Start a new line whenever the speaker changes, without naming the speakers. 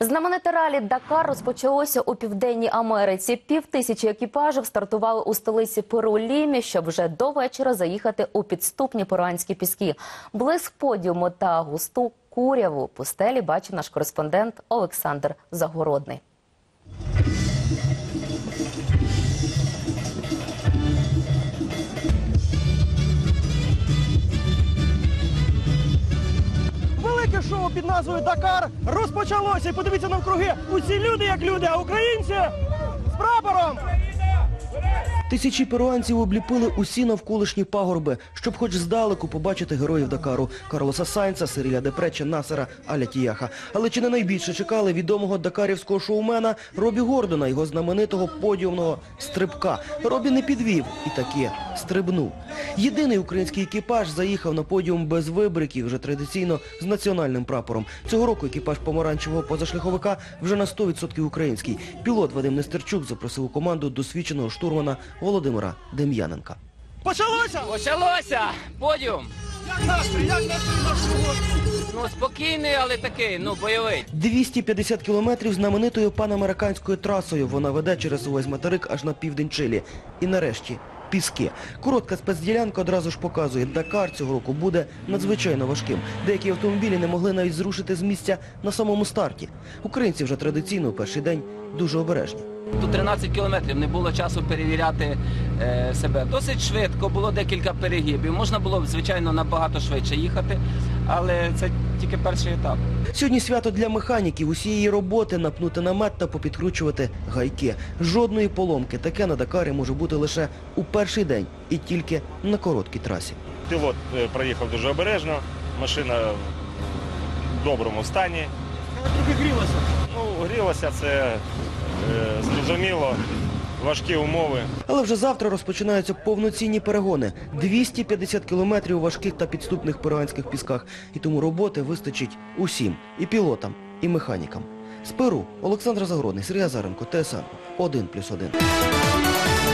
Знамените ралі Дакар розпочалося у південній Америці. Пів тисячі екіпажів стартували у столиці Перу Лімі, щоб вже до вечора заїхати у підступні перуанські піски. Блиск подіуму та густу куряву пустелі бачив наш кореспондент Олександр Загородний.
Шоу під назвою Дакар розпочалося. І подивіться навкруги. Усі люди як люди, а українці. Тисячі перуанців обліпили усі навколишні пагорби, щоб хоч здалеку побачити героїв Дакару Карлоса Сайнца, Сиріля Депреча, Насера, Аля Тіяха. Але чи не найбільше чекали відомого дакарівського шоумена Робі Гордона, його знаменитого подіумного стрибка. Робі не підвів і таке стрибнув. Єдиний український екіпаж заїхав на подіум без вибриків, вже традиційно з національним прапором. Цього року екіпаж помаранчевого позашляховика вже на 100% український. Пілот Вадим Нестерчук запросив у команду досвідченого штурмана Володимира Дем'яненка. Почалося!
Почалося! Подіум!
Як настрій, як настрій нашого?
Ну, спокійний, але такий, ну, бойовий.
250 кілометрів знаменитою панамериканською трасою вона веде через увесь материк аж на південь Чилі. І нарешті піски. Коротка спецділянка одразу ж показує, Дакар цього року буде надзвичайно важким. Деякі автомобілі не могли навіть зрушити з місця на самому старті. Українці вже традиційно у перший день дуже обережні.
Тут 13 кілометрів, не було часу перевіряти е, себе. Досить швидко, було декілька перегибів. Можна було б, звичайно, набагато швидше їхати, але це тільки перший етап.
Сьогодні свято для механіків. Усієї роботи напнути намет та попідкручувати гайки. Жодної поломки. Таке на Дакарі може бути лише у перший день і тільки на короткій трасі.
Пілот е, проїхав дуже обережно, машина в доброму стані.
Трохи грілося.
Ну, це е, зрозуміло, важкі умови.
Але вже завтра розпочинаються повноцінні перегони. 250 кілометрів у важких та підступних перуанських пісках. І тому роботи вистачить усім. І пілотам, і механікам. З Перу Олександр Загородний, Сергій Азаренко, ТСН 1+,1.